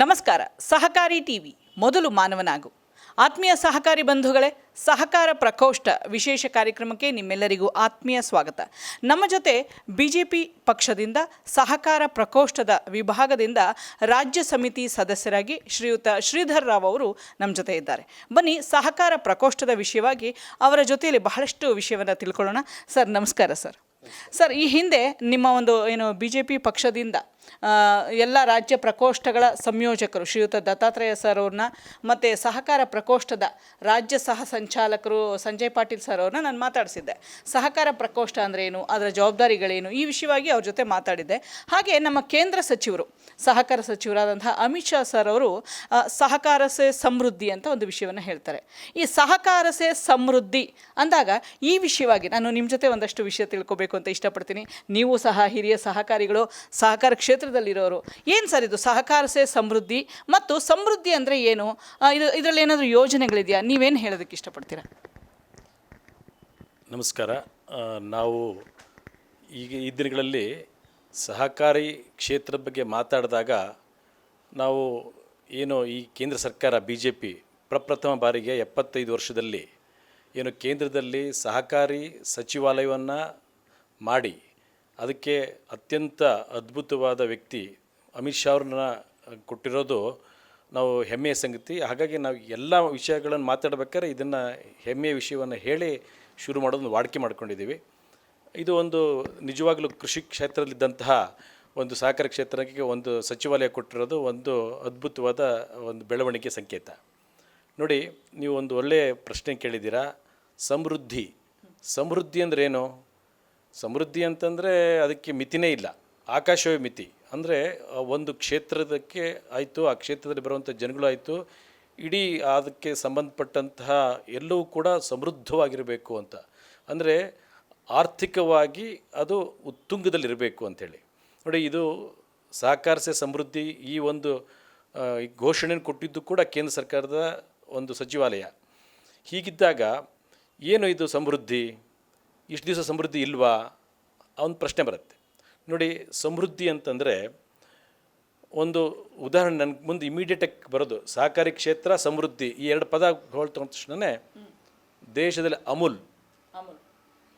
ನಮಸ್ಕಾರ, ಸಹಕಾರಿ ಟಿವಿ, ಮೊದಲು ಮಾನವನಾಗು. ಆತ್ಮೀಯ ಸಹಕಾರಿ ಬಂಧುಗಳೇ, ಸಹಕಾರ ಪ್ರಕೋಷ್ಠ ವಿಶೇಷ ಕಾರ್ಯಕ್ರಮಕ್ಕೆ ನಿಮ್ಮೆಲ್ಲರಿಗೂ ಆತ್ಮೀಯ ಸ್ವಾಗತ. ನಮ್ಮ ಜೊತೆ ಬಿ ಜೆ ಪಿ ಪಕ್ಷದಿಂದ, ಸಹಕಾರ ಪ್ರಕೋಷ್ಠದ ವಿಭಾಗದಿಂದ ರಾಜ್ಯ ಸಮಿತಿ ಸದಸ್ಯರಾಗಿ ಶ್ರೀಯುತ ಶ್ರೀಧರ್ ರಾವ್ ಅವರು ನಮ್ಮ ಜೊತೆ ಇದ್ದಾರೆ. ಬನ್ನಿ, ಸಹಕಾರ ಪ್ರಕೋಷ್ಠದ ವಿಷಯವಾಗಿ ಅವರ ಜೊತೆಯಲ್ಲಿ ಬಹಳಷ್ಟು ವಿಷಯವನ್ನು ತಿಳ್ಕೊಳ್ಳೋಣ. ಸರ್, ನಮಸ್ಕಾರ ಸರ್. ಸರ್, ಈ ಹಿಂದೆ ನಿಮ್ಮ ಒಂದು ಏನು ಬಿ ಜೆ ಪಿ ಪಕ್ಷದಿಂದ ಎಲ್ಲ ರಾಜ್ಯ ಪ್ರಕೋಷ್ಠಗಳ ಸಂಯೋಜಕರು ಶ್ರೀಯುತ ದತ್ತಾತ್ರೇಯ ಸರ್ ಅವ್ರನ್ನ ಮತ್ತು ಸಹಕಾರ ಪ್ರಕೋಷ್ಠದ ರಾಜ್ಯ ಸಹ ಸಂಚಾಲಕರು ಸಂಜಯ್ ಪಾಟೀಲ್ ಸರ್ ಅವ್ರನ್ನ ನಾನು ಮಾತಾಡಿಸಿದ್ದೆ. ಸಹಕಾರ ಪ್ರಕೋಷ್ಠ ಅಂದರೆ ಏನು? ಅದರ ಜವಾಬ್ದಾರಿಗಳೇನು? ಈ ವಿಷಯವಾಗಿ ಅವ್ರ ಜೊತೆ ಮಾತಾಡಿದ್ದೆ. ಹಾಗೆ ನಮ್ಮ ಕೇಂದ್ರ ಸಚಿವರು, ಸಹಕಾರ ಸಚಿವರಾದಂತಹ ಅಮಿತ್ ಶಾ ಸರ್ ಅವರು ಸಹಕಾರ ಸೇ ಸಮೃದ್ಧಿ ಅಂತ ಒಂದು ವಿಷಯವನ್ನು ಹೇಳ್ತಾರೆ. ಈ ಸಹಕಾರ ಸೇ ಸಮೃದ್ಧಿ ಅಂದಾಗ ಈ ವಿಷಯವಾಗಿ ನಾನು ನಿಮ್ಮ ಜೊತೆ ಒಂದಷ್ಟು ವಿಷಯ ತಿಳ್ಕೊಬೇಕು ಅಂತ ಇಷ್ಟಪಡ್ತೀನಿ. ನೀವು ಸಹ ಹಿರಿಯ ಸಹಕಾರಿಗಳು, ಸಹಕಾರ ಕ್ಷೇತ್ರದಲ್ಲಿರೋರು. ಏನು ಸರ್ ಇದು? ಸಹಕಾರ ಸೇ ಸಮೃದ್ಧಿ ಮತ್ತು ಸಮೃದ್ಧಿ ಅಂದರೆ ಏನು? ಇದು, ಇದರಲ್ಲಿ ಏನಾದರೂ ಯೋಜನೆಗಳಿದೆಯಾ? ನೀವೇನು ಹೇಳೋದಕ್ಕೆ ಇಷ್ಟಪಡ್ತೀರಾ? ನಮಸ್ಕಾರ. ನಾವು ಈಗ ಈ ದಿನಗಳಲ್ಲಿ ಸಹಕಾರಿ ಕ್ಷೇತ್ರದ ಬಗ್ಗೆ ಮಾತಾಡಿದಾಗ ನಾವು ಏನು ಈ ಕೇಂದ್ರ ಸರ್ಕಾರ ಬಿ ಜೆ ಪಿ ಪ್ರಪ್ರಥಮ ಬಾರಿಗೆ ಎಪ್ಪತ್ತೈದು ವರ್ಷದಲ್ಲಿ ಏನು ಕೇಂದ್ರದಲ್ಲಿ ಸಹಕಾರಿ ಸಚಿವಾಲಯವನ್ನು ಮಾಡಿ ಅದಕ್ಕೆ ಅತ್ಯಂತ ಅದ್ಭುತವಾದ ವ್ಯಕ್ತಿ ಅಮಿತ್ ಶಾ ಅವ್ರನ್ನ ಕೊಟ್ಟಿರೋದು ನಾವು ಹೆಮ್ಮೆಯ ಸಂಗತಿ. ಹಾಗಾಗಿ ನಾವು ಎಲ್ಲ ವಿಷಯಗಳನ್ನು ಮಾತಾಡ್ಬೇಕಾದ್ರೆ ಇದನ್ನು ಹೆಮ್ಮೆಯ ವಿಷಯವನ್ನು ಹೇಳಿ ಶುರು ಮಾಡೋದನ್ನು ವಾಡಿಕೆ ಮಾಡ್ಕೊಂಡಿದ್ದೀವಿ. ಇದು ಒಂದು ನಿಜವಾಗಲೂ ಕೃಷಿ ಕ್ಷೇತ್ರದಲ್ಲಿದ್ದಂತಹ ಒಂದು ಸಹಕಾರ ಕ್ಷೇತ್ರಕ್ಕೆ ಒಂದು ಸಚಿವಾಲಯ ಕೊಟ್ಟಿರೋದು ಒಂದು ಅದ್ಭುತವಾದ ಒಂದು ಬೆಳವಣಿಗೆ ಸಂಕೇತ. ನೋಡಿ, ನೀವು ಒಂದು ಒಳ್ಳೆಯ ಪ್ರಶ್ನೆ ಕೇಳಿದ್ದೀರಾ. ಸಮೃದ್ಧಿ. ಸಮೃದ್ಧಿ ಅಂದ್ರೇನು ಸಮೃದ್ಧಿ ಅಂತಂದರೆ ಅದಕ್ಕೆ ಮಿತಿನೇ ಇಲ್ಲ. ಆಕಾಶವೇ ಮಿತಿ. ಅಂದರೆ ಒಂದು ಕ್ಷೇತ್ರದಕ್ಕೆ ಆಯಿತು, ಆ ಕ್ಷೇತ್ರದಲ್ಲಿ ಬರುವಂಥ ಜನಗಳು ಆಯಿತು, ಇಡೀ ಅದಕ್ಕೆ ಸಂಬಂಧಪಟ್ಟಂತಹ ಎಲ್ಲವೂ ಕೂಡ ಸಮೃದ್ಧವಾಗಿರಬೇಕು ಅಂತ. ಅಂದರೆ, ಆರ್ಥಿಕವಾಗಿ ಅದು ಉತ್ತುಂಗದಲ್ಲಿರಬೇಕು ಅಂಥೇಳಿ. ನೋಡಿ, ಇದು ಸಹಕಾರ ಸೆ ಸಮೃದ್ಧಿ ಈ ಒಂದು ಘೋಷಣೆಯನ್ನು ಕೊಟ್ಟಿದ್ದು ಕೂಡ ಕೇಂದ್ರ ಸರ್ಕಾರದ ಒಂದು ಸಚಿವಾಲಯ. ಹೀಗಿದ್ದಾಗ, ಏನು ಇದು ಸಮೃದ್ಧಿ? ಇಷ್ಟು ದಿವಸ ಸಮೃದ್ಧಿ ಇಲ್ವಾ? ಒಂದು ಪ್ರಶ್ನೆ ಬರುತ್ತೆ. ನೋಡಿ ಸಮೃದ್ಧಿ ಅಂತಂದರೆ ಒಂದು ಉದಾಹರಣೆ ನನಗೆ ಮುಂದೆ ಇಮಿಡಿಯೇಟಾಗಿ ಬರೋದು. ಸಹಕಾರಿ ಕ್ಷೇತ್ರ ಸಮೃದ್ಧಿ ಈ ಎರಡು ಪದ ಹೊಳ್ತ ತಕ್ಷಣವೇ ದೇಶದಲ್ಲಿ ಅಮೂಲ್.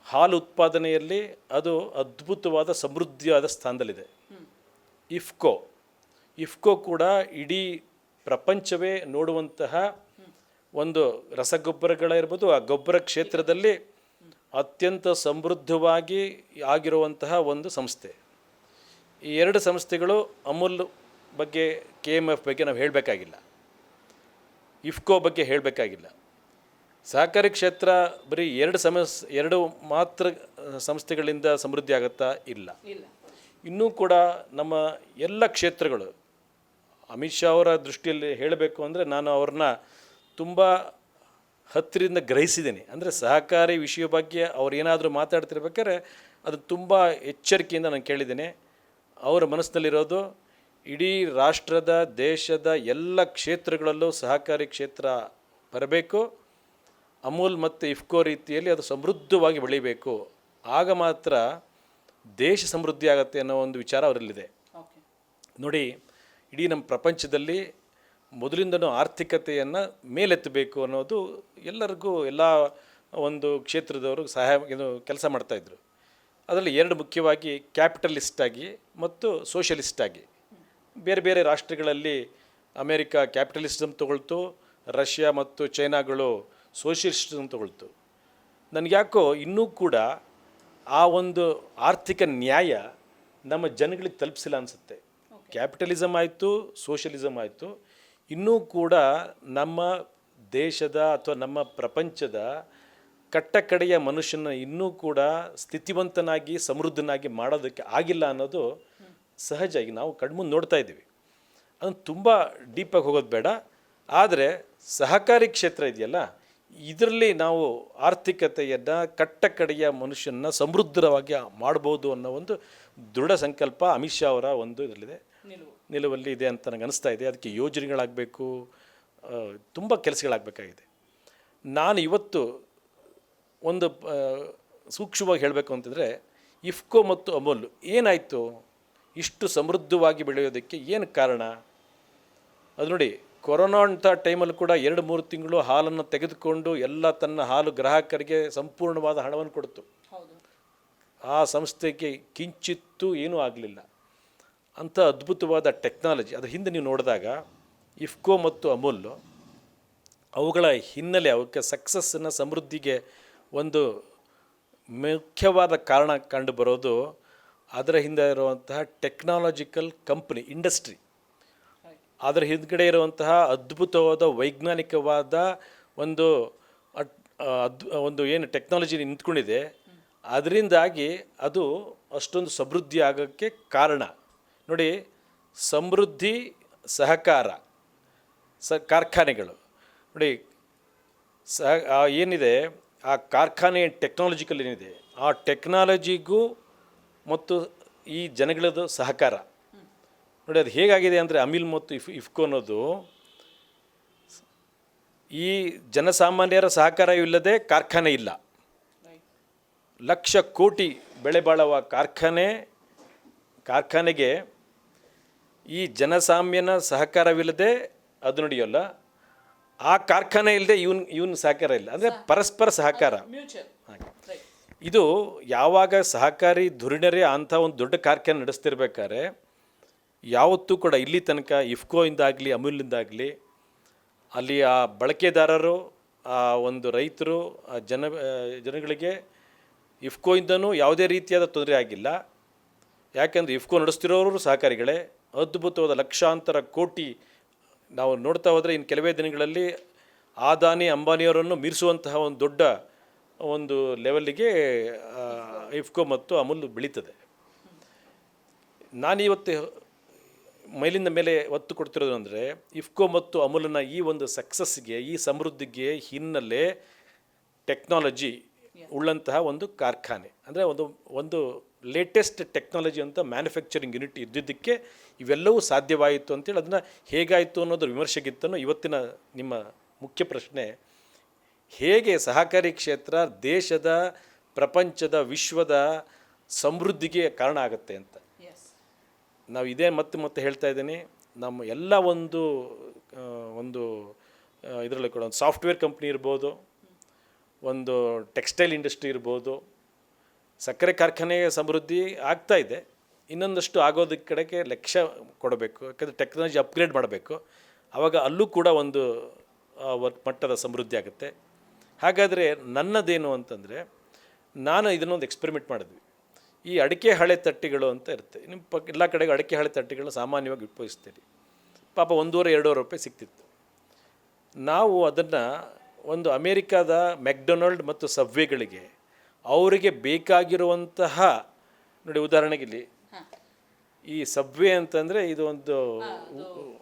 ಹಾಲು ಉತ್ಪಾದನೆಯಲ್ಲಿ ಅದು ಅದ್ಭುತವಾದ ಸಮೃದ್ಧಿಯಾದ ಸ್ಥಾನದಲ್ಲಿದೆ. ಇಫ್ಕೋ. ಇಫ್ಕೋ ಕೂಡ ಇಡೀ ಪ್ರಪಂಚವೇ ನೋಡುವಂತಹ ಒಂದು ರಸಗೊಬ್ಬರಗಳಿರ್ಬೋದು ಆ ಗೊಬ್ಬರ ಕ್ಷೇತ್ರದಲ್ಲಿ ಅತ್ಯಂತ ಸಮೃದ್ಧವಾಗಿ ಆಗಿರುವಂತಹ ಒಂದು ಸಂಸ್ಥೆ. ಈ ಎರಡು ಸಂಸ್ಥೆಗಳು ಅಮೂಲ್ ಬಗ್ಗೆ ಕೆ ಎಂ ಎಫ್ ಬಗ್ಗೆ ನಾವು ಹೇಳಬೇಕಾಗಿಲ್ಲ. ಇಫ್ಕೋ ಬಗ್ಗೆ ಹೇಳಬೇಕಾಗಿಲ್ಲ. ಸಹಕಾರಿ ಕ್ಷೇತ್ರ ಬರೀ ಎರಡು ಸಮಸ್ ಎರಡು ಮಾತ್ರ ಸಂಸ್ಥೆಗಳಿಂದ ಸಮೃದ್ಧಿ ಆಗುತ್ತಾ ಇಲ್ಲ. ಇಲ್ಲ. ಇನ್ನೂ ಕೂಡ ನಮ್ಮ ಎಲ್ಲ ಕ್ಷೇತ್ರಗಳು ಅಮಿತ್ ಶಾ ಅವರ ದೃಷ್ಟಿಯಲ್ಲಿ ಹೇಳಬೇಕು ಅಂದರೆ ನಾನು ಅವ್ರನ್ನ ತುಂಬ ಹತ್ತಿರದಿಂದ ಗ್ರಹಿಸಿದ್ದೀನಿ. ಅಂದರೆ ಸಹಕಾರಿ ವಿಷಯ ಬಗ್ಗೆ ಅವ್ರು ಏನಾದರೂ ಮಾತಾಡ್ತಿರ್ಬೇಕಾದ್ರೆ ಅದು ತುಂಬ ಎಚ್ಚರಿಕೆಯಿಂದ ನಾನು ಕೇಳಿದ್ದೀನಿ. ಅವರ ಮನಸ್ಸಿನಲ್ಲಿರೋದು ಇಡೀ ರಾಷ್ಟ್ರದ ದೇಶದ ಎಲ್ಲ ಕ್ಷೇತ್ರಗಳಲ್ಲೂ ಸಹಕಾರಿ ಕ್ಷೇತ್ರ ಬರಬೇಕು. ಅಮೂಲ್ ಮತ್ತು ಇಫ್ಕೋ ರೀತಿಯಲ್ಲಿ ಅದು ಸಮೃದ್ಧವಾಗಿ ಬೆಳಿಬೇಕು. ಆಗ ಮಾತ್ರ ದೇಶ ಸಮೃದ್ಧಿ ಆಗುತ್ತೆ ಅನ್ನೋ ಒಂದು ವಿಚಾರ ಅವರಲ್ಲಿದೆ. ನೋಡಿ ಇಡೀ ನಮ್ಮ ಪ್ರಪಂಚದಲ್ಲಿ ಮೊದಲಿಂದನೂ ಆರ್ಥಿಕತೆಯನ್ನು ಮೇಲೆತ್ತಬೇಕು ಅನ್ನೋದು ಎಲ್ಲರಿಗೂ ಎಲ್ಲ ಒಂದು ಕ್ಷೇತ್ರದವರು ಸಹಾಯ ಏನು ಕೆಲಸ ಮಾಡ್ತಾಯಿದ್ರು ಅದರಲ್ಲಿ ಎರಡು ಮುಖ್ಯವಾಗಿ ಕ್ಯಾಪಿಟಲಿಸ್ಟಾಗಿ ಮತ್ತು ಸೋಷಲಿಸ್ಟಾಗಿ ಬೇರೆ ಬೇರೆ ರಾಷ್ಟ್ರಗಳಲ್ಲಿ ಅಮೇರಿಕಾ ಕ್ಯಾಪಿಟಲಿಸಮ್ ತಗೊಳ್ತು ರಷ್ಯಾ ಮತ್ತು ಚೈನಾಗಳು ಸೋಷಿಯಲಿಸ್ಟಮ್ ತಗೊಳ್ತು. ನನಗ್ಯಾಕೋ ಇನ್ನೂ ಕೂಡ ಆ ಒಂದು ಆರ್ಥಿಕ ನ್ಯಾಯ ನಮ್ಮ ಜನಗಳಿಗೆ ತಲುಪಿಸಿಲ್ಲ ಅನಿಸುತ್ತೆ. ಕ್ಯಾಪಿಟಲಿಸಮ್ ಆಯಿತು ಸೋಷಲಿಸಮ್ ಆಯಿತು. ಇನ್ನೂ ಕೂಡ ನಮ್ಮ ದೇಶದ ಅಥವಾ ನಮ್ಮ ಪ್ರಪಂಚದ ಕಟ್ಟಕಡೆಯ ಮನುಷ್ಯನ ಇನ್ನೂ ಕೂಡ ಸ್ಥಿತಿವಂತನಾಗಿ, ಸಮೃದ್ಧನಾಗಿ ಮಾಡೋದಕ್ಕೆ ಆಗಿಲ್ಲ ಅನ್ನೋದು ಸಹಜ ಈಗ ನಾವು ಕಣ್ಮುಂದೆ ನೋಡ್ತಾ ಇದ್ದೀವಿ. ಅದನ್ನು ತುಂಬ ಡೀಪಾಗಿ ಹೋಗೋದು ಬೇಡ. ಆದರೆ ಸಹಕಾರಿ ಕ್ಷೇತ್ರ ಇದೆಯಲ್ಲ, ಇದರಲ್ಲಿ ನಾವು ಆರ್ಥಿಕತೆಯನ್ನು ಕಟ್ಟಕಡೆಯ ಮನುಷ್ಯನ ಸಮೃದ್ಧವಾಗಿ ಮಾಡ್ಬೋದು ಅನ್ನೋ ಒಂದು ದೃಢ ಸಂಕಲ್ಪ ಅಮಿತ್ ಶಾ ಅವರ ಒಂದು ಇದರಲ್ಲಿದೆ. ನಿಲುವಲ್ಲಿ ಇದೆ ಅಂತ ನನಗೆ ಅನಿಸ್ತಾ ಇದೆ. ಅದಕ್ಕೆ ಯೋಜನೆಗಳಾಗಬೇಕು ತುಂಬ ಕೆಲಸಗಳಾಗಬೇಕಾಗಿದೆ. ನಾನು ಇವತ್ತು ಒಂದು ಸೂಕ್ಷ್ಮವಾಗಿ ಹೇಳಬೇಕು ಅಂತಂದರೆ ಇಫ್ಕೋ ಮತ್ತು ಅಮೂಲ್ ಏನಾಯಿತು? ಇಷ್ಟು ಸಮೃದ್ಧವಾಗಿ ಬೆಳೆಯೋದಕ್ಕೆ ಏನು ಕಾರಣ? ಅದು ನೋಡಿ ಕೊರೋನಾ ಅಂತ ಟೈಮಲ್ಲಿ ಕೂಡ ಎರಡು ಮೂರು ತಿಂಗಳು ಹಾಲನ್ನು ತೆಗೆದುಕೊಂಡು ಎಲ್ಲ ತನ್ನ ಹಾಲು ಗ್ರಾಹಕರಿಗೆ ಸಂಪೂರ್ಣವಾದ ಹಣವನ್ನು ಕೊಡ್ತು. ಆ ಸಂಸ್ಥೆಗೆ ಕಿಂಚಿತ್ತೂ ಏನೂ ಆಗಲಿಲ್ಲ. ಅಂಥ ಅದ್ಭುತವಾದ ಟೆಕ್ನಾಲಜಿ ಅದ್ರ ಹಿಂದೆ ನೀವು ನೋಡಿದಾಗ ಇಫ್ಕೋ ಮತ್ತು ಅಮೂಲ್, ಅವುಗಳ ಹಿನ್ನೆಲೆ, ಅವಕ್ಕೆ ಸಕ್ಸಸ್ಸನ್ನು ಸಮೃದ್ಧಿಗೆ ಒಂದು ಮುಖ್ಯವಾದ ಕಾರಣ ಕಂಡು ಬರೋದು ಅದರ ಹಿಂದೆ ಇರುವಂತಹ ಟೆಕ್ನಾಲಜಿಕಲ್ ಕಂಪ್ನಿ ಇಂಡಸ್ಟ್ರಿ ಅದರ ಹಿಂದ್ಗಡೆ ಇರುವಂತಹ ಅದ್ಭುತವಾದ, ವೈಜ್ಞಾನಿಕವಾದ ಒಂದು ಒಂದು ಏನು ಟೆಕ್ನಾಲಜಿ ನಿಂತ್ಕೊಂಡಿದೆ, ಅದರಿಂದಾಗಿ ಅದು ಅಷ್ಟೊಂದು ಸಮೃದ್ಧಿ ಆಗೋಕ್ಕೆ ಕಾರಣ. ನೋಡಿ, ಸಮೃದ್ಧಿ, ಸಹಕಾರ, ಸ ಕಾರ್ಖಾನೆಗಳು. ನೋಡಿ, ಸಹ ಏನಿದೆ, ಆ ಕಾರ್ಖಾನೆ ಟೆಕ್ನಾಲಜಿಕಲ್ ಏನಿದೆ, ಆ ಟೆಕ್ನಾಲಜಿಗೂ ಮತ್ತು ಈ ಜನಗಳದ್ದು ಸಹಕಾರ. ನೋಡಿ, ಅದು ಹೇಗಾಗಿದೆ ಅಂದರೆ, ಅಮಿಲ್ ಮತ್ತು ಇಫ್, ಇಫ್ಕೋ ಅನ್ನೋದು, ಈ ಜನಸಾಮಾನ್ಯರ ಸಹಕಾರ ಇಲ್ಲದೆ ಕಾರ್ಖಾನೆ ಇಲ್ಲ. ಲಕ್ಷ ಕೋಟಿ ಬೆಳೆ ಬಾಳುವ ಕಾರ್ಖಾನೆ, ಕಾರ್ಖಾನೆಗೆ ಈ ಜನಸಾಮ್ಯನ ಸಹಕಾರವಿಲ್ಲದೆ ಅದು ನಡೆಯೋಲ್ಲ. ಆ ಕಾರ್ಖಾನೆ ಇಲ್ಲದೆ ಇವನ್ ಇವನ್ ಸಹಕಾರ ಇಲ್ಲ. ಅಂದರೆ ಪರಸ್ಪರ ಸಹಕಾರ. ಇದು ಯಾವಾಗ ಸಹಕಾರಿ ಧುರೀಣರೇ ಅಂಥ ಒಂದು ದೊಡ್ಡ ಕಾರ್ಖಾನೆ ನಡೆಸ್ತಿರ್ಬೇಕಾದ್ರೆ ಯಾವತ್ತೂ ಕೂಡ ಇಲ್ಲಿ ತನಕ ಇಫ್ಕೋಯಿಂದಾಗಲಿ ಅಮೂಲ್ಯಿಂದಾಗಲಿ ಅಲ್ಲಿ ಆ ಬಳಕೆದಾರರು ಆ ಒಂದು ರೈತರು ಆ ಜನ ಜನಗಳಿಗೆ ಇಫ್ಕೋಯಿಂದನೂ ಯಾವುದೇ ರೀತಿಯಾದ ತೊಂದರೆ ಆಗಿಲ್ಲ. ಯಾಕೆಂದರೆ ಇಫ್ಕೋ ನಡೆಸ್ತಿರೋರು ಸಹಕಾರಿಗಳೇ. ಅದ್ಭುತವಾದ ಲಕ್ಷಾಂತರ ಕೋಟಿ ನಾವು ನೋಡ್ತಾ ಹೋದರೆ ಇನ್ನು ಕೆಲವೇ ದಿನಗಳಲ್ಲಿ ಆದಾನಿ ಅಂಬಾನಿಯವರನ್ನು ಮೀರಿಸುವಂತಹ ಒಂದು ದೊಡ್ಡ ಒಂದು ಲೆವೆಲ್ಲಿಗೆ ಇಫ್ಕೋ ಮತ್ತು ಅಮೂಲ್ ಬೆಳೀತದೆ. ನಾನಿವತ್ತು ಮೈಲಿಂದ ಮೇಲೆ ಒತ್ತು ಕೊಡ್ತಿರೋದು ಅಂದರೆ ಇಫ್ಕೋ ಮತ್ತು ಅಮೂಲನ ಈ ಒಂದು ಸಕ್ಸಸ್ಗೆ ಈ ಸಮೃದ್ಧಿಗೆ ಹಿನ್ನೆಲೆ ಟೆಕ್ನಾಲಜಿ ಉಳ್ಳಂತಹ ಒಂದು ಕಾರ್ಖಾನೆ. ಅಂದರೆ ಒಂದು ಒಂದು ಲೇಟೆಸ್ಟ್ ಟೆಕ್ನಾಲಜಿ ಅಂತ ಮ್ಯಾನುಫ್ಯಾಕ್ಚರಿಂಗ್ ಯೂನಿಟ್ ಇದ್ದಿದ್ದಕ್ಕೆ ಇವೆಲ್ಲವೂ ಸಾಧ್ಯವಾಯಿತು ಅಂತೇಳಿ ಅದನ್ನು ಹೇಗಾಯಿತು ಅನ್ನೋದ್ರ ವಿಮರ್ಶೆಗಿತ್ತನೋ ಇವತ್ತಿನ ನಿಮ್ಮ ಮುಖ್ಯ ಪ್ರಶ್ನೆ ಹೇಗೆ ಸಹಕಾರಿ ಕ್ಷೇತ್ರ ದೇಶದ ಪ್ರಪಂಚದ ವಿಶ್ವದ ಸಮೃದ್ಧಿಗೆ ಕಾರಣ ಆಗುತ್ತೆ ಅಂತ? ನಾವು ಇದೇ ಮತ್ತೆ ಮತ್ತೆ ಹೇಳ್ತಾ ಇದ್ದೀನಿ ನಮ್ಮ ಎಲ್ಲ ಒಂದು ಒಂದು ಇದರಲ್ಲಿ ಕೂಡ ಒಂದು ಸಾಫ್ಟ್ವೇರ್ ಕಂಪ್ನಿ ಇರ್ಬೋದು ಒಂದು ಟೆಕ್ಸ್ಟೈಲ್ ಇಂಡಸ್ಟ್ರಿ ಇರ್ಬೋದು ಸಕ್ಕರೆ ಕಾರ್ಖಾನೆಯ ಸಮೃದ್ಧಿ ಆಗ್ತಾ ಇದೆ. ಇನ್ನೊಂದಷ್ಟು ಆಗೋದಕ್ಕೆ ಕಡೆಗೆ ಲಕ್ಷ್ಯ ಕೊಡಬೇಕು. ಯಾಕಂದರೆ ಟೆಕ್ನಾಲಜಿ ಅಪ್ಗ್ರೇಡ್ ಮಾಡಬೇಕು. ಆವಾಗ ಅಲ್ಲೂ ಕೂಡ ಒಂದು ಮಟ್ಟದ ಸಮೃದ್ಧಿ ಆಗುತ್ತೆ. ಹಾಗಾದರೆ ನನ್ನದೇನು ಅಂತಂದರೆ, ನಾನು ಇದನ್ನೊಂದು ಎಕ್ಸ್ಪೆರಿಮೆಂಟ್ ಮಾಡಿದ್ವಿ. ಈ ಅಡಿಕೆ ಹಳೆ ತಟ್ಟಿಗಳು ಅಂತ ಇರುತ್ತೆ. ನಿಮ್ಮ ಪಕ್ಕ ಎಲ್ಲ ಕಡೆಗೆ ಅಡಿಕೆ ಹಳೆ ತಟ್ಟಿಗಳನ್ನ ಸಾಮಾನ್ಯವಾಗಿ ಉಪಯೋಗಿಸ್ತೀರಿ. ಪಾಪ ಒಂದೂವರೆ, ಎರಡೂವರೆ ರೂಪಾಯಿ ಸಿಕ್ತಿತ್ತು. ನಾವು ಅದನ್ನು ಒಂದು ಅಮೇರಿಕಾದ ಮೆಕ್ಡೊನಾಲ್ಡ್ ಮತ್ತು ಸಬ್ವೆಗಳಿಗೆ ಅವರಿಗೆ ಬೇಕಾಗಿರುವಂತಹ ನೋಡಿ ಉದಾಹರಣೆಗೆ ಇಲ್ಲಿ ಈ ಸಬ್ವೆ ಅಂತಂದರೆ ಇದು ಒಂದು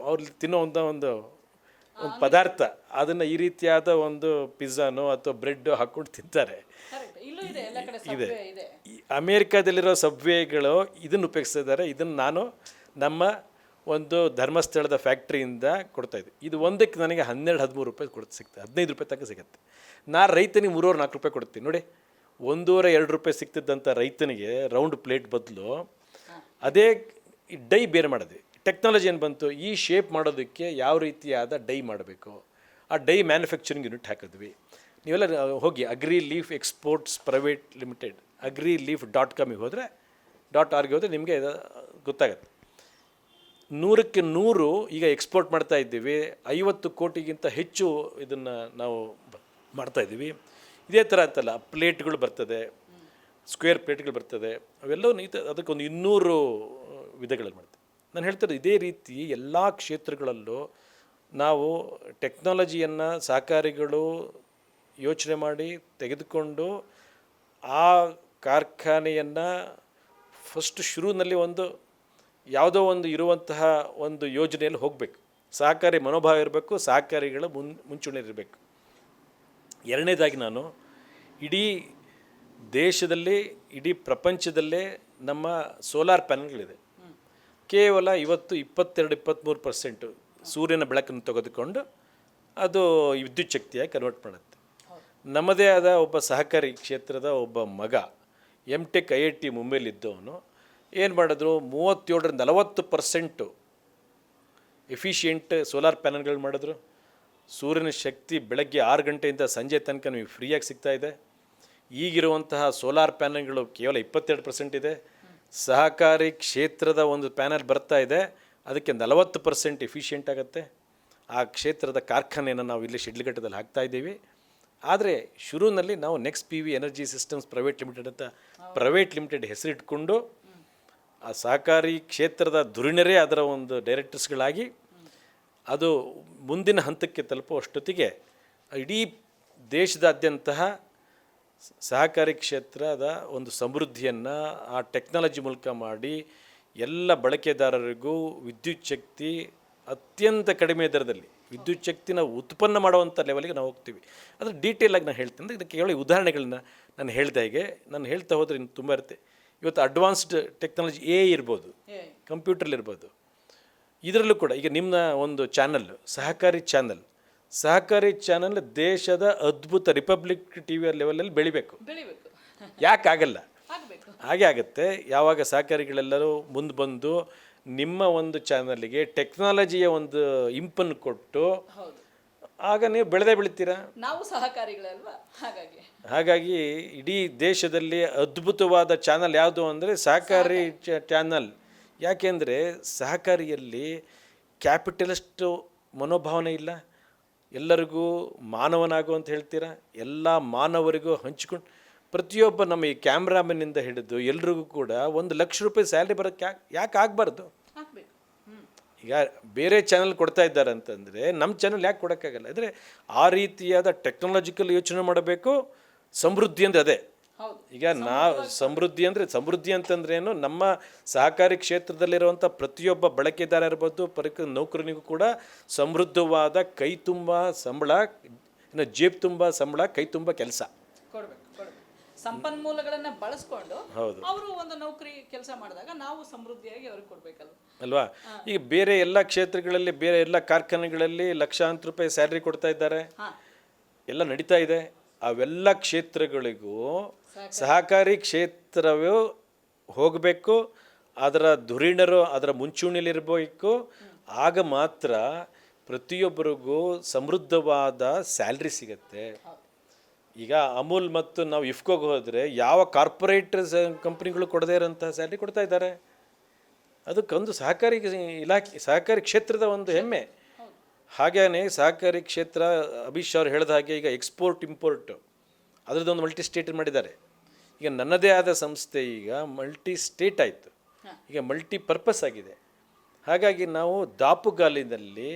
ಅವ್ರ ತಿನ್ನೋ ಒಂದು ಒಂದು ಒಂದು ಪದಾರ್ಥ. ಅದನ್ನು ಈ ರೀತಿಯಾದ ಒಂದು ಪಿಜ್ಜಾನೋ ಅಥವಾ ಬ್ರೆಡ್ ಹಾಕ್ಕೊಂಡು ತಿಂತಾರೆ. ಇದೆ ಅಮೇರಿಕಾದಲ್ಲಿರೋ ಸಬ್ವೆಗಳು ಇದನ್ನು ಉಪಯೋಗಿಸ್ತಿದ್ದಾರೆ. ಇದನ್ನು ನಾನು ನಮ್ಮ ಒಂದು ಧರ್ಮಸ್ಥಳದ ಫ್ಯಾಕ್ಟ್ರಿಯಿಂದ ಕೊಡ್ತಾ ಇದ್ದೆ. ಇದು ಒಂದಕ್ಕೆ ನನಗೆ ಹನ್ನೆರಡು ಹದಿಮೂರು ರೂಪಾಯಿ ಕೊಡ್ತಾ ಸಿಗ್ತದೆ. ಹದಿನೈದು ರೂಪಾಯಿ ತನಕ ಸಿಗುತ್ತೆ. ನಾನು ರೈತನಿಗೆ ಮೂರುವರೆ ನಾಲ್ಕು ರೂಪಾಯಿ ಕೊಡ್ತೀನಿ. ನೋಡಿ ಒಂದೂವರೆ, ಎರಡು ರೂಪಾಯಿ ಸಿಗ್ತಿದ್ದಂಥ ರೈತನಿಗೆ ರೌಂಡ್ ಪ್ಲೇಟ್ ಬದಲು ಅದೇ ಡೈ ಬೇರೆ ಮಾಡಿದ್ವಿ ಟೆಕ್ನಾಲಜಿ ಏನು ಬಂತು? ಈ ಶೇಪ್ ಮಾಡೋದಕ್ಕೆ ಯಾವ ರೀತಿಯಾದ ಡೈ ಮಾಡಬೇಕು? ಆ ಡೈ ಮ್ಯಾನುಫ್ಯಾಕ್ಚರಿಂಗ್ ಯೂನಿಟ್ ಹಾಕಿದ್ವಿ. ನೀವೆಲ್ಲ ಹೋಗಿ agri leaf exports private limited agri leaf dot ಕಾಮಿಗೆ ಹೋದರೆ ಡಾಟ್ ಆರ್ಗೆ ಹೋದರೆ ನಿಮಗೆ ಗೊತ್ತಾಗುತ್ತೆ. ನೂರಕ್ಕೆ ನೂರು ಈಗ ಎಕ್ಸ್ಪೋರ್ಟ್ ಮಾಡ್ತಾ ಇದ್ದೀವಿ. ಐವತ್ತು ಕೋಟಿಗಿಂತ ಹೆಚ್ಚು ಇದನ್ನು ನಾವು ಮಾಡ್ತಾ ಇದ್ದೀವಿ. ಇದೇ ಥರ ಅಂತಲ್ಲ, ಪ್ಲೇಟ್ಗಳು ಬರ್ತದೆ, ಸ್ಕ್ವೇರ್ ಪ್ಲೇಟ್ಗಳು ಬರ್ತದೆ, ಅವೆಲ್ಲವೂ ನೀತ, ಅದಕ್ಕೊಂದು ಇನ್ನೂರು ವಿಧಗಳಲ್ಲಿ ಮಾಡ್ತೀವಿ. ನಾನು ಹೇಳ್ತಾರೆ ಇದೇ ರೀತಿ ಎಲ್ಲ ಕ್ಷೇತ್ರಗಳಲ್ಲೂ ನಾವು ಟೆಕ್ನಾಲಜಿಯನ್ನು ಸಹಕಾರಿಗಳು ಯೋಚನೆ ಮಾಡಿ ತೆಗೆದುಕೊಂಡು ಆ ಕಾರ್ಖಾನೆಯನ್ನು ಫಸ್ಟ್ ಶುರುವಿನಲ್ಲಿ ಒಂದು ಯಾವುದೋ ಒಂದು ಇರುವಂತಹ ಒಂದು ಯೋಜನೆಯಲ್ಲಿ ಹೋಗಬೇಕು. ಸಹಕಾರಿ ಮನೋಭಾವ ಇರಬೇಕು, ಸಹಕಾರಿಗಳ ಮುನ್ ಮುಂಚೂಣಿ ಇರಬೇಕು ಎರಡನೇದಾಗಿ ನಾನು ಇಡೀ ದೇಶದಲ್ಲಿ, ಇಡೀ ಪ್ರಪಂಚದಲ್ಲೇ ನಮ್ಮ ಸೋಲಾರ್ ಪ್ಯಾನಲ್ಗಳಿದೆ. ಕೇವಲ ಇವತ್ತು ಇಪ್ಪತ್ತೆರಡು, ಇಪ್ಪತ್ತ್ಮೂರು ಪರ್ಸೆಂಟು ಸೂರ್ಯನ ಬೆಳಕನ್ನು ತೆಗೆದುಕೊಂಡು ಅದು ವಿದ್ಯುತ್ ಶಕ್ತಿಯಾಗಿ ಕನ್ವರ್ಟ್ ಮಾಡುತ್ತೆ. ನಮ್ಮದೇ ಆದ ಒಬ್ಬ ಸಹಕಾರಿ ಕ್ಷೇತ್ರದ ಒಬ್ಬ ಮಗ M Tech I I T ಮುಂಬೈಲಿದ್ದವನು ಏನು ಮಾಡಿದ್ರು? ಮೂವತ್ತೇಳರಿಂದ ನಲವತ್ತು ಪರ್ಸೆಂಟು ಎಫಿಷಿಯೆಂಟ್ ಸೋಲಾರ್ ಪ್ಯಾನಲ್ಗಳು ಮಾಡಿದ್ರು. ಸೂರ್ಯನ ಶಕ್ತಿ ಬೆಳಗ್ಗೆ ಆರು ಗಂಟೆಯಿಂದ ಸಂಜೆ ತನಕ ನಿಮಗೆ ಫ್ರೀಯಾಗಿ ಸಿಗ್ತಾ ಇದೆ. ಈಗಿರುವಂತಹ ಸೋಲಾರ್ ಪ್ಯಾನಲ್ಗಳು ಕೇವಲ ಇಪ್ಪತ್ತೆರಡು ಪರ್ಸೆಂಟ್ ಇದೆ. ಸಹಕಾರಿ ಕ್ಷೇತ್ರದ ಒಂದು ಪ್ಯಾನಲ್ ಬರ್ತಾ ಇದೆ. ಅದಕ್ಕೆ ನಲವತ್ತು ಪರ್ಸೆಂಟ್ ಎಫಿಷಿಯೆಂಟ್ ಆಗುತ್ತೆ. ಆ ಕ್ಷೇತ್ರದ ಕಾರ್ಖಾನೆಯನ್ನು ನಾವು ಇಲ್ಲಿ ಶಿಡ್ಲಘಟ್ಟದಲ್ಲಿ ಹಾಕ್ತಾ ಇದ್ದೀವಿ. ಆದರೆ ಶುರುವಿನಲ್ಲಿ ನಾವು next P V energy systems private limited ಅಂತ ಪ್ರೈವೇಟ್ ಲಿಮಿಟೆಡ್ ಹೆಸರಿಟ್ಕೊಂಡು, ಆ ಸಹಕಾರಿ ಕ್ಷೇತ್ರದ ಧುರಿಣರೇ ಅದರ ಒಂದು ಡೈರೆಕ್ಟರ್ಸ್ಗಳಾಗಿ ಅದು ಮುಂದಿನ ಹಂತಕ್ಕೆ ತಲುಪುವಷ್ಟೊತ್ತಿಗೆ ಇಡೀ ದೇಶದಾದ್ಯಂತಹ ಸಹಕಾರಿ ಕ್ಷೇತ್ರದ ಒಂದು ಸಮೃದ್ಧಿಯನ್ನು ಆ ಟೆಕ್ನಾಲಜಿ ಮೂಲಕ ಮಾಡಿ ಎಲ್ಲ ಬಳಕೆದಾರರಿಗೂ ವಿದ್ಯುತ್ ಶಕ್ತಿ ಅತ್ಯಂತ ಕಡಿಮೆ ದರದಲ್ಲಿ ವಿದ್ಯುತ್ ಶಕ್ತಿನ ಉತ್ಪನ್ನ ಮಾಡುವಂಥ ಲೆವೆಲ್ಗೆ ನಾವು ಹೋಗ್ತೀವಿ. ಅದ್ರ ಡೀಟೇಲಾಗಿ ನಾನು ಹೇಳ್ತೀನಿ. ಇದಕ್ಕೆ ಕೇವಲ ಉದಾಹರಣೆಗಳನ್ನ ನಾನು ಹೇಳ್ತಾ ಹೀಗೆ. ನಾನು ಹೇಳ್ತಾ ಹೋದರೆ ಇನ್ನು ತುಂಬ ಇರುತ್ತೆ. ಇವತ್ತು ಅಡ್ವಾನ್ಸ್ಡ್ ಟೆಕ್ನಾಲಜಿ ಎ ಇರ್ಬೋದು. ಕಂಪ್ಯೂಟ್ರಲ್ಲಿ ಇರ್ಬೋದು. ಇದರಲ್ಲೂ ಕೂಡ ಈಗ ನಿಮ್ಮ ಒಂದು ಚಾನಲ್ ಸಹಕಾರಿ ಚಾನಲ್ ಸಹಕಾರಿ ಚಾನಲ್ ದೇಶದ ಅದ್ಭುತ ರಿಪಬ್ಲಿಕ್ ಟಿ ವಿ ಲೆವೆಲಲ್ಲಿ ಬೆಳಿಬೇಕು. ಬೆಳಿಬೇಕು. ಯಾಕೆ ಆಗಲ್ಲ ಆಗಬೇಕು. ಹಾಗೆ ಆಗುತ್ತೆ. ಯಾವಾಗ ಸಹಕಾರಿಗಳೆಲ್ಲರೂ ಮುಂದೆ ಬಂದು ನಿಮ್ಮ ಒಂದು ಚಾನಲ್ಗೆ ಟೆಕ್ನಾಲಜಿಯ ಒಂದು ಇಂಪನ್ನು ಕೊಟ್ಟು ಆಗ ನೀವು ಬೆಳೆದೇ ಬೆಳಿತೀರಾ? ನಾವು ಸಹಕಾರಿಗಳಲ್ವಾ ಹಾಗಾಗಿ. ಹಾಗಾಗಿ ಇಡೀ ದೇಶದಲ್ಲಿ ಅದ್ಭುತವಾದ ಚಾನಲ್ ಯಾವುದು ಅಂದರೆ ಸಹಕಾರಿ ಚಾನಲ್ ಯಾಕೆಂದರೆ ಸಹಕಾರಿಯಲ್ಲಿ ಕ್ಯಾಪಿಟಲಿಸ್ಟ್ ಮನೋಭಾವನೆ ಇಲ್ಲ. ಎಲ್ಲರಿಗೂ ಮಾನವನಾಗು ಅಂತ ಹೇಳ್ತೀರಾ? ಎಲ್ಲ ಮಾನವರಿಗೂ ಹಂಚ್ಕೊಂಡು ಪ್ರತಿಯೊಬ್ಬ ನಮ್ಮ ಈ ಕ್ಯಾಮ್ರಾಮನ್ನಿಂದ ಹಿಡಿದು ಎಲ್ರಿಗೂ ಕೂಡ ಒಂದು ಲಕ್ಷ ರೂಪಾಯಿ ಸ್ಯಾಲ್ರಿ ಬರೋಕ್ಕೆ ಯಾಕೆ ಯಾಕೆ ಆಗಬಾರ್ದು? ಈಗ ಬೇರೆ ಚಾನಲ್ ಕೊಡ್ತಾ ಇದ್ದಾರೆ ಅಂತಂದರೆ ನಮ್ಮ ಚಾನಲ್ ಯಾಕೆ ಕೊಡೋಕ್ಕಾಗಲ್ಲ? ಅಂದರೆ ಆ ರೀತಿಯಾದ ಟೆಕ್ನಾಲಜಿಕಲ್ ಯೋಚನೆ ಮಾಡಬೇಕು ಸಮೃದ್ಧಿ ಅಂದರೆ ಅದೇ. ಈಗ ನಾವು ಸಮೃದ್ಧಿ ಅಂದರೆ ಸಮೃದ್ಧಿ ಅಂತಂದ್ರೆ ಏನು ನಮ್ಮ ಸಹಕಾರಿ ಕ್ಷೇತ್ರದಲ್ಲಿರುವಂಥ ಪ್ರತಿಯೊಬ್ಬ ಬಳಕೆದಾರ ಇರ್ಬೋದು ಪರಿಕ ನೌಕರನಿಗೂ ಕೂಡ ಸಮೃದ್ಧವಾದ ಕೈ ತುಂಬ ಸಂಬಳ ಇನ್ನು ಜೇಬ್ ತುಂಬ ಸಂಬಳ ಕೈ ತುಂಬ ಕೆಲಸ. ಸಂಪನ್ಮೂಲಗಳನ್ನ ಬಳಸ್ಕೊಂಡು ಹೌದು. ಅವರು ಒಂದು ನೌಕರಿ ಕೆಲಸ ಮಾಡಿದಾಗ ನಾವು ಸಮೃದ್ಧಿಯಾಗಿ ಅವ್ರಿಗೆ ಕೊಡ್ಬೇಕಲ್ವ? ಅಲ್ವಾ? ಈಗ ಬೇರೆ ಎಲ್ಲ ಕ್ಷೇತ್ರಗಳಲ್ಲಿ ಬೇರೆ ಎಲ್ಲ ಕಾರ್ಖಾನೆಗಳಲ್ಲಿ ಲಕ್ಷಾಂತರ ರೂಪಾಯಿ ಸ್ಯಾಲ್ರಿ ಕೊಡ್ತಾ ಇದ್ದಾರೆ. ಎಲ್ಲ ನಡೀತಾ ಇದೆ. ಅವೆಲ್ಲ ಕ್ಷೇತ್ರಗಳಿಗೂ ಸಹಕಾರಿ. ಕ್ಷೇತ್ರವೂ ಹೋಗಬೇಕು ಅದರ ಧುರೀಣರು ಅದರ ಮುಂಚೂಣಿಯಲ್ಲಿರಬೇಕು. ಆಗ ಮಾತ್ರ ಪ್ರತಿಯೊಬ್ಬರಿಗೂ ಸಮೃದ್ಧವಾದ ಸ್ಯಾಲ್ರಿ ಸಿಗತ್ತೆ. ಈಗ ಅಮೂಲ್ ಮತ್ತು ನಾವು ಇಫ್ಕೋಗೆ ಹೋದರೆ ಯಾವ ಕಾರ್ಪೊರೇಟ್ ಕಂಪ್ನಿಗಳು ಕೊಡದೇ ಇರೋಂಥ ಸ್ಯಾಲ್ರಿ ಕೊಡ್ತಾ ಇದ್ದಾರೆ. ಅದಕ್ಕೊಂದು ಸಹಕಾರಿ ಇಲಾಖೆ ಸಹಕಾರಿ ಕ್ಷೇತ್ರದ ಒಂದು ಹೆಮ್ಮೆ. ಹಾಗೇನೆ ಸಹಕಾರಿ ಕ್ಷೇತ್ರ ಅಭಿಷ್ ಅವ್ರು ಹೇಳಿದ ಹಾಗೆ ಈಗ ಎಕ್ಸ್ಪೋರ್ಟ್ ಇಂಪೋರ್ಟ್ ಅದರದ್ದೊಂದು ಮಲ್ಟಿ ಸ್ಟೇಟ್ ಮಾಡಿದ್ದಾರೆ. ಈಗ ನನ್ನದೇ ಆದ ಸಂಸ್ಥೆ ಈಗ ಮಲ್ಟಿ ಸ್ಟೇಟ್ ಆಯಿತು ಈಗ ಮಲ್ಟಿ ಪರ್ಪಸ್ ಆಗಿದೆ. ಹಾಗಾಗಿ ನಾವು ದಾಪುಗಾಲಿನಲ್ಲಿ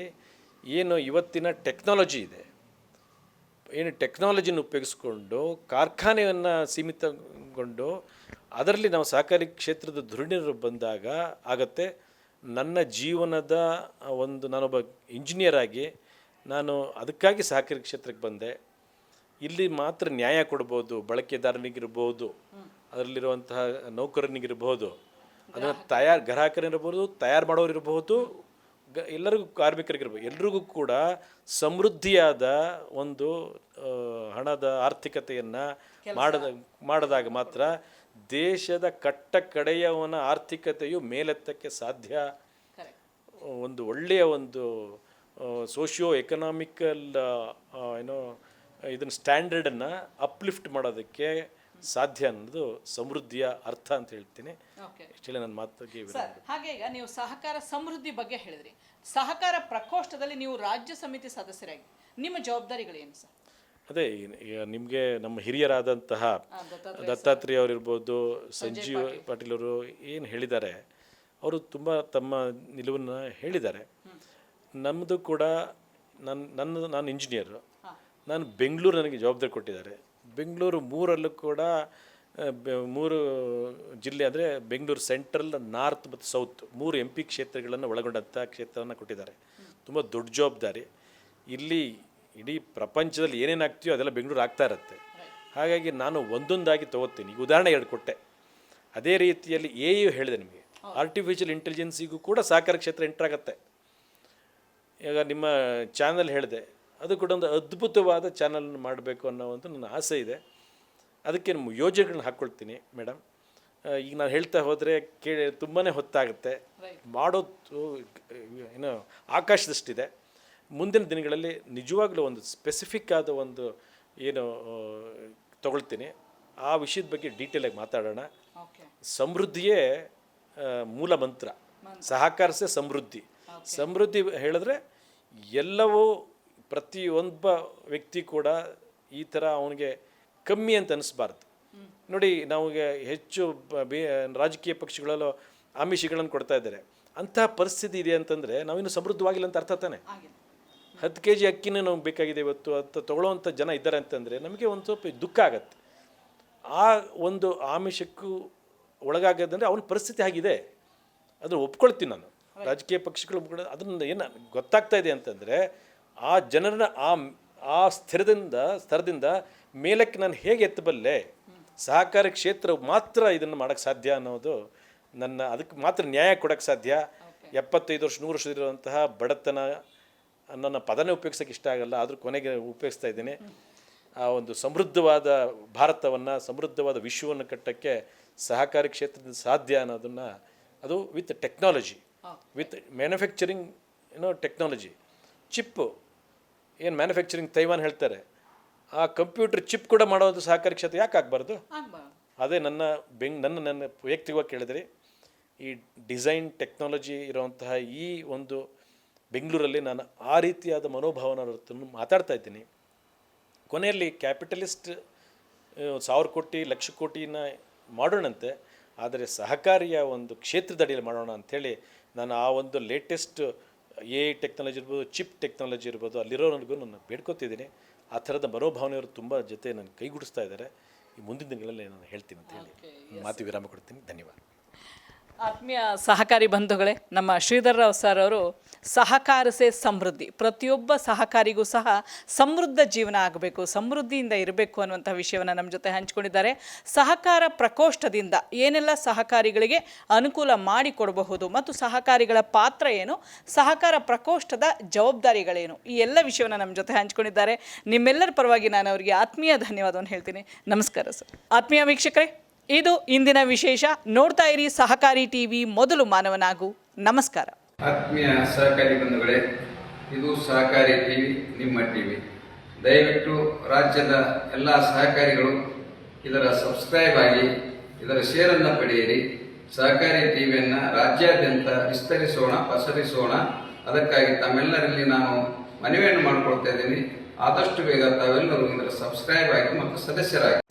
ಏನು ಇವತ್ತಿನ ಟೆಕ್ನಾಲಜಿ ಇದೆ ಏನು ಟೆಕ್ನಾಲಜಿನ ಉಪಯೋಗಿಸ್ಕೊಂಡು ಕಾರ್ಖಾನೆಯನ್ನು ಸೀಮಿತಗೊಂಡು ಅದರಲ್ಲಿ ನಾವು ಸಹಕಾರಿ ಕ್ಷೇತ್ರದ ಧುರೀಣರು ಬಂದಾಗ ಆಗತ್ತೆ. ನನ್ನ ಜೀವನದ ಒಂದು ನಾನೊಬ್ಬ ಇಂಜಿನಿಯರ್ ಆಗಿ ನಾನು ಅದಕ್ಕಾಗಿ ಸಹಕಾರಿ ಕ್ಷೇತ್ರಕ್ಕೆ ಬಂದೆ. ಇಲ್ಲಿ ಮಾತ್ರ ನ್ಯಾಯ ಕೊಡ್ಬೋದು ಬಳಕೆದಾರನಿಗಿರ್ಬೋದು ಅದರಲ್ಲಿರುವಂತಹ ನೌಕರನಿಗಿರ್ಬೋದು ಅದನ್ನು ತಯಾರು ಗ್ರಾಹಕರಿರ್ಬೋದು ತಯಾರು ಮಾಡೋರು ಇರಬಹುದು ಗ ಎಲ್ಲರಿಗೂ ಕಾರ್ಮಿಕರಿಗಿರ್ಬೋದು ಎಲ್ರಿಗೂ ಕೂಡ ಸಮೃದ್ಧಿಯಾದ ಒಂದು ಹಣದ ಆರ್ಥಿಕತೆಯನ್ನು ಮಾಡದ ಮಾಡಿದಾಗ ಮಾತ್ರ ದೇಶದ ಕಟ್ಟ ಕಡೆಯವನ ಆರ್ಥಿಕತೆಯು ಮೇಲೆತ್ತಕ್ಕೆ ಸಾಧ್ಯ? ಒಂದು ಒಳ್ಳೆಯ ಒಂದು ಸೋಷಿಯೋ ಎಕನಾಮಿಕಲ್ ಏನೋ ಇದನ್ನು ಸ್ಟ್ಯಾಂಡರ್ಡನ್ನು ಅಪ್ಲಿಫ್ಟ್ ಮಾಡೋದಕ್ಕೆ ಸಾಧ್ಯ ಅನ್ನೋದು ಸಮೃದ್ಧಿಯ ಅರ್ಥ ಅಂತ ಹೇಳ್ತೀನಿ. ನನ್ನ ಮಾತಿಗೆ ಹಾಗೆ ಈಗ ನೀವು ಸಹಕಾರ ಸಮೃದ್ಧಿ ಬಗ್ಗೆ ಹೇಳಿದ್ರಿ. ಸಹಕಾರ ಪ್ರಕೋಷ್ಠದಲ್ಲಿ ನೀವು ರಾಜ್ಯ ಸಮಿತಿ ಸದಸ್ಯರಾಗಿ. ನಿಮ್ಮ ಜವಾಬ್ದಾರಿಗಳೇನು ಸರ್ ಅದೇ ನಿಮಗೆ ನಮ್ಮ ಹಿರಿಯರಾದಂತಹ ದತ್ತಾತ್ರಿ ದತ್ತಾತ್ರೇಯ ಅವರಿರ್ಬೋದು ಸಂಜೀವ್ ಪಾಟೀಲ್. ಅವರು ಏನು ಹೇಳಿದ್ದಾರೆ ಅವರು ತುಂಬ ತಮ್ಮ ನಿಲುವನ್ನು ಹೇಳಿದ್ದಾರೆ. ನಮ್ಮದು ಕೂಡ ನನ್ನ ನನ್ನ ನಾನು ಇಂಜಿನಿಯರು ನಾನು ಬೆಂಗಳೂರು ನನಗೆ ಜವಾಬ್ದಾರಿ ಕೊಟ್ಟಿದ್ದಾರೆ. ಬೆಂಗಳೂರು ಮೂರಲ್ಲೂ ಕೂಡ ಮೂರು ಜಿಲ್ಲೆ ಅಂದರೆ ಬೆಂಗಳೂರು ಸೆಂಟ್ರಲ್ ನಾರ್ತ್ ಮತ್ತು ಸೌತ್ ಮೂರು ಎಂ ಪಿ ಕ್ಷೇತ್ರಗಳನ್ನು ಒಳಗೊಂಡಂಥ ಕ್ಷೇತ್ರವನ್ನು ಕೊಟ್ಟಿದ್ದಾರೆ. ತುಂಬ ದೊಡ್ಡ ಜವಾಬ್ದಾರಿ. ಇಲ್ಲಿ ಇಡೀ ಪ್ರಪಂಚದಲ್ಲಿ ಏನೇನಾಗ್ತೀಯೋ ಅದೆಲ್ಲ ಬೆಂಗಳೂರು ಆಗ್ತಾ ಇರುತ್ತೆ. ಹಾಗಾಗಿ ನಾನು ಒಂದೊಂದಾಗಿ ತಗೋತೀನಿ. ಈಗ ಉದಾಹರಣೆ ಎರಡು ಕೊಟ್ಟೆ ಅದೇ ರೀತಿಯಲ್ಲಿ ಎ ಯು ಹೇಳಿದೆ ನಿಮಗೆ. ಆರ್ಟಿಫಿಷಿಯಲ್ ಇಂಟೆಲಿಜೆನ್ಸಿಗೂ ಕೂಡ ಸಹಕಾರ ಕ್ಷೇತ್ರ ಎಂಟರ್ ಆಗುತ್ತೆ. ಈಗ ನಿಮ್ಮ ಚಾನಲ್ ಹೇಳಿದೆ. ಅದು ಕೂಡ ಒಂದು ಅದ್ಭುತವಾದ ಚಾನಲ್ ಮಾಡಬೇಕು ಅನ್ನೋ ಒಂದು ನನ್ನ ಆಸೆ ಇದೆ. ಅದಕ್ಕೆ ನಿಮ್ಮ ಯೋಜನೆಗಳನ್ನ ಹಾಕ್ಕೊಳ್ತೀನಿ ಮೇಡಮ್ ಈಗ ನಾನು ಹೇಳ್ತಾ ಹೋದರೆ ಕೇಳಿ ತುಂಬಾ ಹೊತ್ತಾಗುತ್ತೆ. ಮಾಡೋದು ಏನು ಆಕಾಶದಷ್ಟಿದೆ. ಮುಂದಿನ ದಿನಗಳಲ್ಲಿ ನಿಜವಾಗ್ಲೂ ಒಂದು ಸ್ಪೆಸಿಫಿಕ್ ಆದ ಒಂದು ಏನು ತಗೊಳ್ತೀನಿ. ಆ ವಿಷಯದ ಬಗ್ಗೆ ಡೀಟೇಲಾಗಿ ಮಾತಾಡೋಣ. ಸಮೃದ್ಧಿಯೇ ಮೂಲ ಮಂತ್ರ. ಸಹಕಾರಸೇ ಸಮೃದ್ಧಿ. ಸಮೃದ್ಧಿ ಹೇಳಿದ್ರೆ ಎಲ್ಲವೂ ಪ್ರತಿಯೊಬ್ಬ ವ್ಯಕ್ತಿ ಕೂಡ ಈ ಥರ ಅವನಿಗೆ ಕಮ್ಮಿ ಅಂತ ಅನಿಸ್ಬಾರ್ದು. ನೋಡಿ ನಮಗೆ ಹೆಚ್ಚು ಬೇ ರಾಜಕೀಯ ಪಕ್ಷಗಳಲ್ಲೂ ಆಮಿಷಗಳನ್ನು ಕೊಡ್ತಾ ಇದ್ದಾರೆ. ಅಂತಹ ಪರಿಸ್ಥಿತಿ ಇದೆ ಅಂತಂದರೆ ನಾವಿನ್ನು ಸಮೃದ್ಧವಾಗಿಲ್ಲ ಅಂತ ಅರ್ಥ ತಾನೆ? ಹತ್ತು ಕೆ ಜಿ ಅಕ್ಕಿನೇ ನಮ್ಗೆ ಬೇಕಾಗಿದೆ ಇವತ್ತು ಅಂತ ತೊಗೊಳ್ಳೋವಂಥ ಜನ ಇದ್ದಾರೆ ಅಂತಂದರೆ ನಮಗೆ ಒಂದು ಸ್ವಲ್ಪ ದುಃಖ ಆಗತ್ತೆ. ಆ ಒಂದು ಆಮಿಷಕ್ಕೂ ಒಳಗಾಗದಂದರೆ ಅವನ ಪರಿಸ್ಥಿತಿ ಆಗಿದೆ. ಅದನ್ನು ಒಪ್ಕೊಳ್ತೀನಿ ನಾನು. ರಾಜಕೀಯ ಪಕ್ಷಗಳು ಅದನ್ನು ಏನು ಗೊತ್ತಾಗ್ತಾ ಇದೆ ಅಂತಂದರೆ ಆ ಜನರನ್ನ ಆ ಆ ಸ್ಥಿರದಿಂದ ಸ್ಥರದಿಂದ ಮೇಲಕ್ಕೆ ನಾನು ಹೇಗೆ ಎತ್ತಬಲ್ಲೆ? ಸಹಕಾರ ಕ್ಷೇತ್ರ ಮಾತ್ರ ಇದನ್ನು ಮಾಡೋಕ್ಕೆ ಸಾಧ್ಯ ಅನ್ನೋದು ನನ್ನ ಅದಕ್ಕೆ ಮಾತ್ರ ನ್ಯಾಯ ಕೊಡೋಕ್ಕೆ ಸಾಧ್ಯ. ಎಪ್ಪತ್ತೈದು ವರ್ಷ ನೂರು ವರ್ಷದಿರುವಂತಹ ಬಡತನ ನನ್ನ ಪದನೇ ಉಪಯೋಗಿಸೋಕೆ ಇಷ್ಟ ಆಗಲ್ಲ ಆದರೂ ಕೊನೆಗೆ ಉಪಯೋಗಿಸ್ತಾ ಇದ್ದೀನಿ. ಆ ಒಂದು ಸಮೃದ್ಧವಾದ ಭಾರತವನ್ನು ಸಮೃದ್ಧವಾದ ವಿಶ್ವವನ್ನು ಕಟ್ಟೋಕ್ಕೆ ಸಹಕಾರಿ ಕ್ಷೇತ್ರದಿಂದ ಸಾಧ್ಯ ಅನ್ನೋದನ್ನು ಅದು ವಿತ್ ಟೆಕ್ನಾಲಜಿ. ವಿತ್ ಮ್ಯಾನುಫ್ಯಾಕ್ಚರಿಂಗ್ ಏನೋ ಟೆಕ್ನಾಲಜಿ. ಚಿಪ್ಪು ಏನು ಮ್ಯಾನುಫ್ಯಾಕ್ಚರಿಂಗ್ ತೈವಾನ್ ಹೇಳ್ತಾರೆ ಆ ಕಂಪ್ಯೂಟರ್ ಚಿಪ್ ಕೂಡ ಮಾಡೋದು ಸಹಕಾರಿ ಕ್ಷೇತ್ರ ಯಾಕೆ ಆಗಬಾರ್ದು? ಅದೇ ನನ್ನ ಬೆಂಗ್ ನನ್ನ ನನ್ನ ವೈಯಕ್ತಿಕವಾಗಿ ಕೇಳಿದ್ರಿ ಈ ಡಿಸೈನ್ ಟೆಕ್ನಾಲಜಿ ಇರುವಂತಹ ಈ ಒಂದು ಬೆಂಗಳೂರಲ್ಲಿ ನಾನು ಆ ರೀತಿಯಾದ ಮನೋಭಾವನ ಮಾತಾಡ್ತಾ ಇದ್ದೀನಿ. ಕೊನೆಯಲ್ಲಿ ಕ್ಯಾಪಿಟಲಿಸ್ಟ್ ಸಾವಿರ ಕೋಟಿ ಲಕ್ಷ ಕೋಟಿನ ಮಾಡೋಣಂತೆ ಆದರೆ ಸಹಕಾರಿಯ ಒಂದು ಕ್ಷೇತ್ರದಡಿಯಲ್ಲಿ ಮಾಡೋಣ ಅಂಥೇಳಿ ನಾನು ಆ ಒಂದು ಲೇಟೆಸ್ಟ್ ಎ ಐ ಟೆಕ್ನಾಲಜಿ ಇರ್ಬೋದು ಚಿಪ್ ಟೆಕ್ನಾಲಜಿ ಇರ್ಬೋದು ಅಲ್ಲಿರೋನಿಗೂ ನಾನು ಬೇಡ್ಕೊತಿದ್ದೀನಿ. ಆ ಥರದ ಮನೋಭಾವನೆಯವರು ತುಂಬ ಜೊತೆ ನನ್ನ ಕೈಗೂಡಿಸ್ತಾ ಇದ್ದಾರೆ. ಈ ಮುಂದಿನ ದಿನಗಳಲ್ಲಿ ನಾನು ಹೇಳ್ತೀನಿ ಅಂತ ಹೇಳಿ ಮಾತು ವಿರಾಮ ಕೊಡ್ತೀನಿ. ಧನ್ಯವಾದ. ಆತ್ಮೀಯ ಸಹಕಾರಿ ಬಂಧುಗಳೇ, ನಮ್ಮ ಶ್ರೀಧರ್ ರಾವ್ ಸರ್ ಅವರು ಸಹಕಾರಸೇ ಸಮೃದ್ಧಿ, ಪ್ರತಿಯೊಬ್ಬ ಸಹಕಾರಿಗೂ ಸಹ ಸಮೃದ್ಧ ಜೀವನ ಆಗಬೇಕು, ಸಮೃದ್ಧಿಯಿಂದ ಇರಬೇಕು ಅನ್ನುವಂಥ ವಿಷಯವನ್ನು ನಮ್ಮ ಜೊತೆ ಹಂಚಿಕೊಂಡಿದ್ದಾರೆ. ಸಹಕಾರ ಪ್ರಕೋಷ್ಠದಿಂದ ಏನೆಲ್ಲ ಸಹಕಾರಿಗಳಿಗೆ ಅನುಕೂಲ ಮಾಡಿಕೊಡಬಹುದು ಮತ್ತು ಸಹಕಾರಿಗಳ ಪಾತ್ರ ಏನು, ಸಹಕಾರ ಪ್ರಕೋಷ್ಠದ ಜವಾಬ್ದಾರಿಗಳೇನು, ಈ ಎಲ್ಲ ವಿಷಯವನ್ನು ನಮ್ಮ ಜೊತೆ ಹಂಚಿಕೊಂಡಿದ್ದಾರೆ. ನಿಮ್ಮೆಲ್ಲರ ಪರವಾಗಿ ನಾನು ಅವರಿಗೆ ಆತ್ಮೀಯ ಧನ್ಯವಾದವನ್ನು ಹೇಳ್ತೀನಿ. ನಮಸ್ಕಾರ ಸರ್. ಆತ್ಮೀಯ ವೀಕ್ಷಕರೇ ಇದು ಇಂದಿನ ವಿಶೇಷ. ನೋಡ್ತಾ ಇರಿ ಸಹಕಾರಿ ಟಿವಿ ಮೊದಲು ಮಾನವನಾಗು. ನಮಸ್ಕಾರ. ಆತ್ಮೀಯ ಸಹಕಾರಿ ಬಂಧುಗಳೇ, ಇದು ಸಹಕಾರಿ ಟಿವಿ, ನಿಮ್ಮ ಟಿವಿ. ದಯವಿಟ್ಟು ರಾಜ್ಯದ ಎಲ್ಲ ಸಹಕಾರಿಗಳು ಇದರ ಸಬ್ಸ್ಕ್ರೈಬ್ ಆಗಿ, ಇದರ ಶೇರನ್ನು ಪಡೆಯಿರಿ. ಸಹಕಾರಿ ಟಿವಿಯನ್ನು ರಾಜ್ಯಾದ್ಯಂತ ವಿಸ್ತರಿಸೋಣ, ಪಸರಿಸೋಣ. ಅದಕ್ಕಾಗಿ ತಮ್ಮೆಲ್ಲರಲ್ಲಿ ನಾನು ಮನವಿಯನ್ನು ಮಾಡಿಕೊಳ್ತಾ ಇದ್ದೀನಿ. ಆದಷ್ಟು ಬೇಗ ತಾವೆಲ್ಲರೂ ಇದರ ಸಬ್ಸ್ಕ್ರೈಬ್ ಆಗಿ ಮತ್ತು ಸದಸ್ಯರಾಗಿ.